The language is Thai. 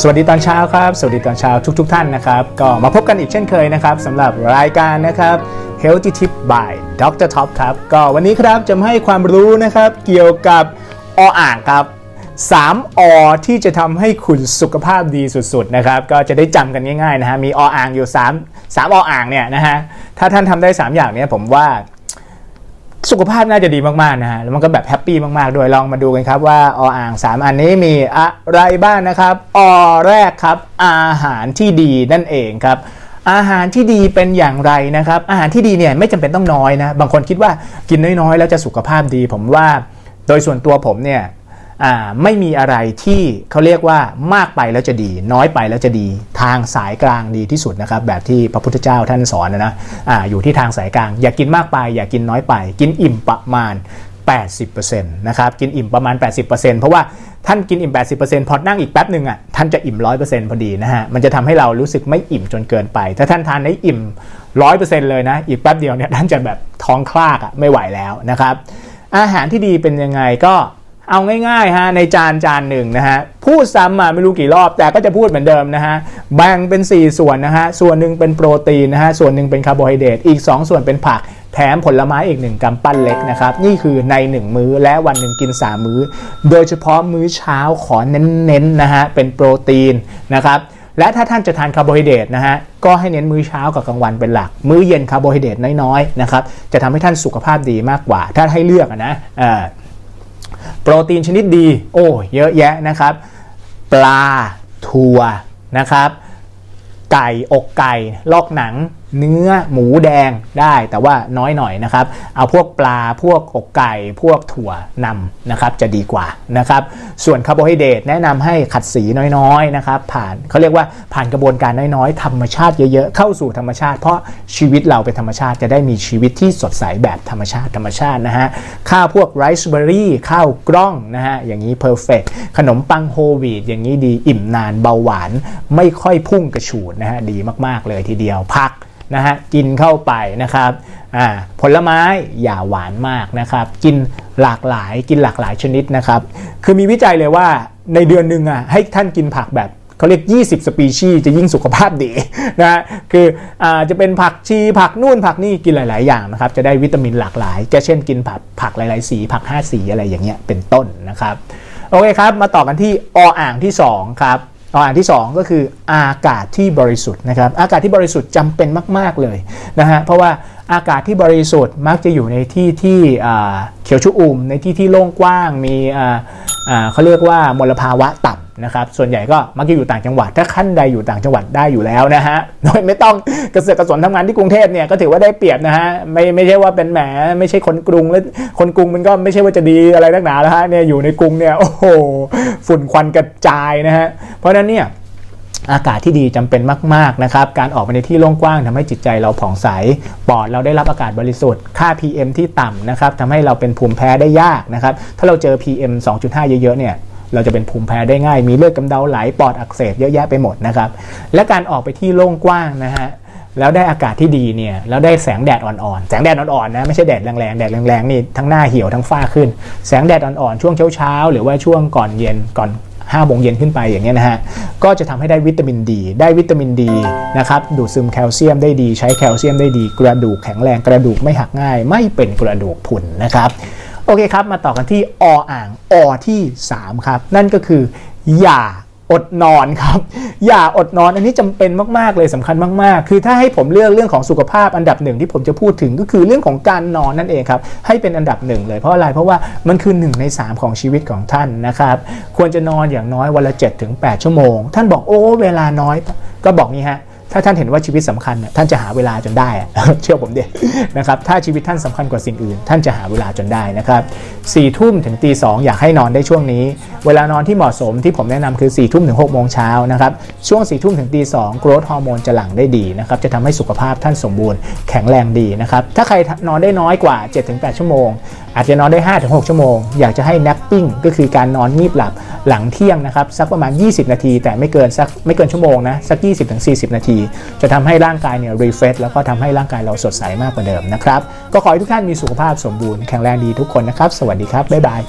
สวัสดีตอนเช้าครับ สวัสดีตอนเช้าทุกๆท่านนะครับ ก็มาพบกันอีกเช่นเคยนะครับสำหรับรายการนะครับ Healthy Tip by Dr. Top ครับ ก็วันนี้ครับจะให้ความรู้นะครับเกี่ยวกับออ่างครับ3อที่จะทำให้คุณสุขภาพดีสุดๆนะครับ ก็จะได้จำกันง่ายๆนะฮะมีออ่างอยู่ 3 3ออ่างเนี่ยนะฮะถ้าท่านทำได้ 3 อย่างเนี้ยผมว่า สุขภาพน่าจะดีมากๆนะฮะ แล้วมันก็แบบแฮปปี้มากๆด้วย ลองมาดูกันครับว่าออ่าง 3 อันนี้มีอะไรบ้างนะครับอแรกครับ อาหารที่ดีนั่นเองครับ อาหารที่ดีเป็นอย่างไรนะครับ อาหารที่ดีเนี่ยไม่จำเป็นต้องน้อยนะ บางคนคิดว่ากินน้อยๆ แล้วจะสุขภาพดี ผมว่า โดยส่วนตัวผมเนี่ย ไม่มีอะไรที่เขาเรียกว่ามากไปแล้วจะดี น้อยไปแล้วจะดีทางสายกลางดีที่สุดนะครับ แบบที่พระพุทธเจ้าท่านสอนนะนะออยู่ที่ทางสายกลาง อย่ากินมากไป อย่ากินน้อยไป กินอิ่มประมาณ 80%นะครับกินอิ่มประมาณ 80%เพราะว่าท่านกินอิ่ม 80%พอนั่งอีกแป๊บหนึ่งอะท่านจะอิ่ม 100%พอดีนะฮะมันจะทำให้เรารู้สึกไม่อิ่มจนเกินไป ถ้าท่านทานได้อิ่ม 100%เลยนะอีกแป๊บเดียวเนี่ยท่านจะแบบท้องคลากอะไม่ไหวแล้วนะครับอาหารที่ดีเป็นยังไงก็ เอาง่ายๆฮะในจานจานหนึ่งนะฮะพูดซ้ำมาไม่รู้กี่รอบแต่ก็จะพูดเหมือนเดิมนะฮะแบ่งเป็น 4 ส่วนนะฮะส่วนหนึ่งเป็นโปรตีนนะฮะส่วนหนึ่งเป็นคาร์โบไฮเดรตอีก 2 ส่วนเป็นผักแถมผลไม้อีก1กำปั้นเล็กนะครับ นี่คือใน 1 มื้อและวันหนึ่งกิน 3 มื้อ โดยเฉพาะมื้อเช้าขอเน้นๆนะฮะเป็นโปรตีนนะครับและถ้าท่านจะทานคาร์โบไฮเดรตนะฮะ ก็ให้เน้นมื้อเช้ากับกลางวันเป็นหลัก มื้อเย็นคาร์โบไฮเดรตน้อยๆนะครับ จะทำให้ท่านสุขภาพดีมากกว่า ถ้าให้เลือกอะนะอ่า โปรตีนชนิดดี โอ้เยอะแยะนะครับ ปลาถั่วนะครับ ไก่อกไก่ ลอกหนัง เนื้อหมูแดงได้แต่ว่าน้อยหน่อยนะครับ เอาพวกปลาพวกอกไก่ พวกถั่วนำนะครับจะดีกว่านะครับ ส่วนคาร์โบไฮเดรตแนะนำให้ขัดสีน้อยๆนะครับ ผ่านเขาเรียกว่าผ่านกระบวนการน้อยๆ ธรรมชาติเยอะๆ เข้าสู่ธรรมชาติ เพราะชีวิตเราเป็นธรรมชาติจะได้มีชีวิตที่สดใสแบบธรรมชาติธรรมชาตินะฮะข้าวพวกไรซ์เบอร์รี่ข้าวกล้องนะฮะอย่างนี้เพอร์เฟกขนมปังโฮลวีตอย่างนี้ดีอิ่มนานเบาหวาน ไม่ค่อยพุ่งกระฉูดนะฮะดีมากๆเลยทีเดียวพัก นะฮะกินเข้าไปนะครับผลไม้อย่าหวานมากนะครับกินหลากหลายกินหลากหลายชนิดนะครับคือมีวิจัยเลยว่าในเดือนหนึ่งอะให้ท่านกินผักแบบเขาเรียก 20 สปีชีส์จะยิ่งสุขภาพดีนะฮะคืออจะเป็นผักชีผักนู่นผักนี่กินหลาย ๆ อย่างนะครับจะได้วิตามินหลากหลายก็เช่นกินผักผักหลาย ๆ สีผัก 5 สีอะไรอย่างเงี้ยเป็นต้นนะครับโอเคครับมาต่อกันที่ออ่างที่2ครับ ออ่างที่ 2 ก็คืออากาศที่บริสุทธิ์นะครับอากาศที่บริสุทธิ์จำเป็นมาก ๆเลยนะฮะเพราะว่าอากาศที่บริสุทธิ์มักจะอยู่ในที่ที่เขียวชุอุ่มในที่ที่โล่งกว้าง มีเขาเรียกว่ามลภาวะต่ำ นะครับส่วนใหญ่ก็มักจะอยู่ต่างจังหวัด ถ้าขั้นใดอยู่ต่างจังหวัดได้อยู่แล้วนะฮะโดยไม่ต้องกระเสือกกระสนทำงานที่กรุงเทพเนี่ยก็ถือว่าได้เปรียบนะฮะไม่ไม่ใช่ว่าเป็นแหมไม่ใช่คนกรุงแล้วคนกรุงมันก็ไม่ใช่ว่าจะดีอะไรนักหนาแล้วฮะเนี่ยอยู่ในกรุงเนี่ยโอ้โหฝุ่นควันกระจายนะฮะเพราะฉะนั้นเนี่ยอากาศที่ดีจำเป็นมากๆนะครับ การออกไปในที่โล่งกว้างทำให้จิตใจเราผ่องใส ปอดเราได้รับอากาศบริสุทธิ์ ค่า PM ที่ต่ำนะครับทำให้เราเป็นภูมิแพ้ได้ยากนะครับ ถ้าเราเจอ PM 2.5 เยอะๆเนี่ย เราจะเป็นภูมิแพ้ได้ง่าย มีเลือดกำเดาไหลปอดอักเสบเยอะแยะไปหมดนะครับ และการออกไปที่โล่งกว้างนะฮะแล้วได้อากาศที่ดีเนี่ยแล้วได้แสงแดดอ่อนๆแสงแดดอ่อนๆนะไม่ใช่แดดแรงๆแดดแรงๆนี่ทั้งหน้าเหี่ยวทั้งฝ้าขึ้น แสงแดดอ่อนๆช่วงเช้าๆหรือว่าช่วงก่อนเย็นก่อน5โมงเย็นขึ้นไปอย่างเงี้ยนะฮะ ก็จะทำให้ได้วิตามินดี ได้วิตามินดีนะครับ ดูดซึมแคลเซียมได้ดี ใช้แคลเซียมได้ดี กระดูกแข็งแรง กระดูกไม่หักง่าย ไม่เป็นกระดูกพรุนนะครับ โอเคครับ มาต่อกันที่ออ่างอที่ 3 ครับ นั่นก็คือ อย่าอดนอนครับ อย่าอดนอนอันนี้จำเป็นมาก ๆ เลยสำคัญมาก ๆ คือถ้าให้ผมเลือกเรื่องของสุขภาพอันดับหนึ่งที่ผมจะพูดถึงก็คือเรื่องของการนอนนั่นเองครับ ให้เป็นอันดับหนึ่งเลยเพราะอะไรเพราะว่ามันคือ1ใน 3 ของชีวิตของท่านนะครับ ควรจะนอนอย่างน้อยวันละ7-8 ชั่วโมง ท่านบอกโอ้เวลาน้อยก็บอกนี้ฮะ ถ้าท่านเห็นว่าชีวิตสำคัญน่ะท่านจะหาเวลาจนได้ เชื่อผมเด็นะครับถ้าชีวิตท่านสำคัญกว่าสิ่งอื่น ท่านจะหาเวลาจนได้นะครับสี่ทุ่มถึงตีสองอยากให้นอนได้ช่วงนี้ เวลานอนที่เหมาะสมที่ผมแนะนำคือ4ี่ทุ่มถึง6กโมงเช้านะครับช่วง4ี่ทุ่มถึงตีสองกรดฮอร์โมนจะหลั่งได้ดีนะครับจะทำให้สุขภาพท่านสมบูรณ์แข็งแรงดีนะครับถ้าใครนอนได้น้อยกว่า 7-8 ชั่วโมง อาจจะนอนได้ 5-6 ชั่วโมง อยากจะให้ napping ก็คือการนอนงีบหลับ หลังเที่ยงนะครับสักประมาณ 20 นาที แต่ไม่เกินสักไม่เกินชั่วโมงนะสัก 20-40 นาที จะทำให้ร่างกายเนี่ยรีเฟรชแล้วก็ทำให้ร่างกายเราสดใสมากกว่าเดิมนะครับก็ขอให้ทุกท่านมีสุขภาพสมบูรณ์แข็งแรงดีทุกคนนะครับ สวัสดีครับบ๊ายบาย